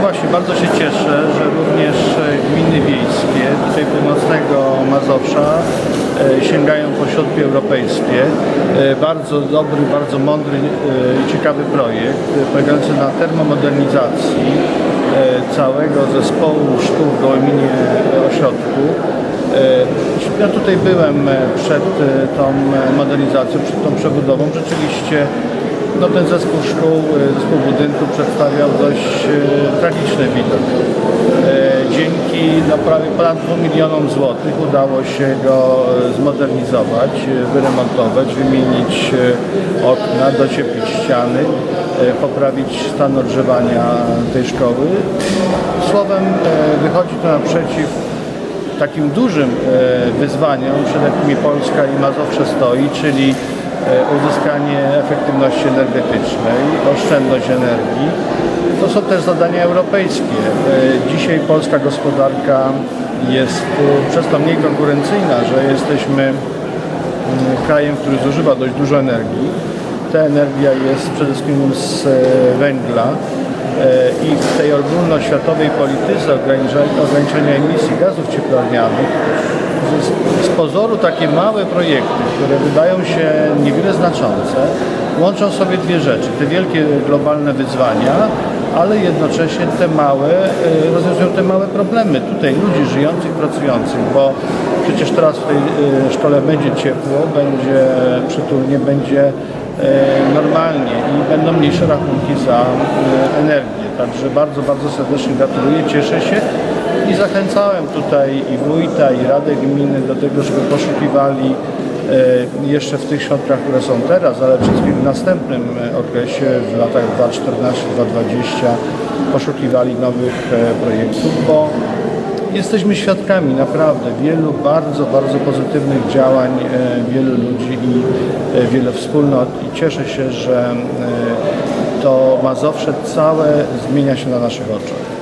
właśnie, bardzo się cieszę, że również e, gminy wiejskie tutaj północnego Mazowsza e, sięgają po środki europejskie. E, Bardzo dobry, bardzo mądry i ciekawy projekt polegający na termomodernizacji całego zespołu szkół w Gołyminie Ośrodku. Ja tutaj byłem przed tą modernizacją, przed tą przebudową. Rzeczywiście no, ten zespół szkół, e, zespół budynku przedstawiał dość e, tragiczny widok. E, Dzięki no, prawie ponad 2 milionom złotych udało się go zmodernizować, wyremontować, wymienić okna, docieplić ściany, poprawić stan ogrzewania tej szkoły. Słowem wychodzi to naprzeciw takim dużym wyzwaniom, przed jakimi Polska i Mazowsze stoi, czyli uzyskanie efektywności energetycznej, oszczędność energii. To są też zadania europejskie. E, Dzisiaj polska gospodarka jest e, przez to mniej konkurencyjna, że jesteśmy mm, krajem, który zużywa dość dużo energii. Ta energia jest przede wszystkim z e, węgla e, i w tej ogólnoświatowej polityce ograniczenia, emisji gazów cieplarnianych z pozoru takie małe projekty, które wydają się niewiele znaczące, łączą sobie dwie rzeczy. Te wielkie globalne wyzwania, ale jednocześnie te małe, e, rozwiązują te małe problemy tutaj ludzi żyjących, pracujących, bo przecież teraz w tej e, szkole będzie ciepło, będzie przytulnie, będzie e, normalnie i będą mniejsze rachunki za energię. Także bardzo, bardzo serdecznie gratuluję, cieszę się i zachęcałem tutaj i wójta, i Radę Gminy do tego, żeby poszukiwali jeszcze w tych środkach, które są teraz, ale przede wszystkim w następnym e, okresie, w latach 2014-2020 poszukiwali nowych e, projektów, bo jesteśmy świadkami naprawdę wielu bardzo, bardzo pozytywnych działań e, wielu ludzi i e, wiele wspólnot i cieszę się, że e, to Mazowsze całe zmienia się na naszych oczach.